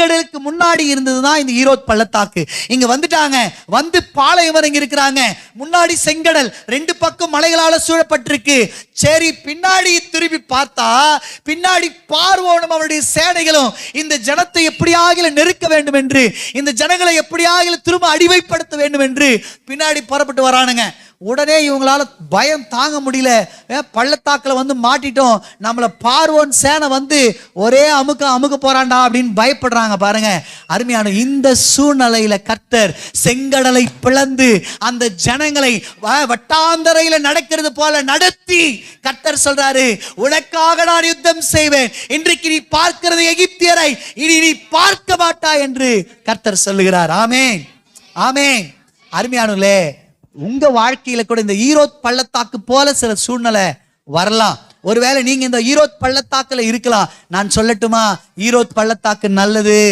செங்கடலுக்கு முன்னாடி இருந்ததுதான் இந்த ஈரோத் பள்ளத்தாக்கு. இங்க வந்துட்டாங்க. வந்து பாளையம் இறங்கி இருக்கிறாங்க. முன்னாடி செங்கடல். ரெண்டு பக்கம் மலைகளால சூழப்பட்டிருக்கு. சரி பின்னாடி திரும்பி பார்த்தா பின்னாடி பார்வோனும் அவருடைய சேனைகளும் இந்த ஜனத்தை எப்படியாக நெருக்க வேண்டும் என்று இந்த ஜனங்களை எப்படியாக திரும்ப அடிமைப்படுத்த வேண்டும் என்று பின்னாடி புறப்பட்டு வரானுங்க. உடனே இவங்களால பயம் தாங்க முடியல. பள்ளத்தாக்கில் வந்து மாட்டிட்டோம். நம்மளை பார்வோன் சேனை வந்து ஒரே அமுக்க அமுக்க போறாண்டா அப்படின்னு பயப்படுறாங்க பாருங்க. அருமையான இந்த சூழ்நிலையில கர்த்தர் செங்கடலை பிளந்து அந்த ஜனங்களை வ- வட்டாந்தரையில நடக்கிறது போல நடத்தி கர்த்தர் சொல்றாரு உனக்காக நான் யுத்தம் செய்வேன். இன்றைக்கு நீ பார்க்கிறது எகிப்தியரை. இனி நீ பார்க்க மாட்டா என்று கர்த்தர் சொல்லுகிறார். ஆமே ஆமே அருமையானுலே உங்க வாழ்க்கையில கூட இந்த ஈரோத் பள்ளத்தாக்கு போல சில சூழ்நிலை வரலாம். ஒருவேளை நீங்க இந்த ஈரோத் பள்ளத்தாக்குல இருக்கலாம். நான் சொல்லட்டுமா? ஈரோத் பள்ளத்தாக்கு நல்லது.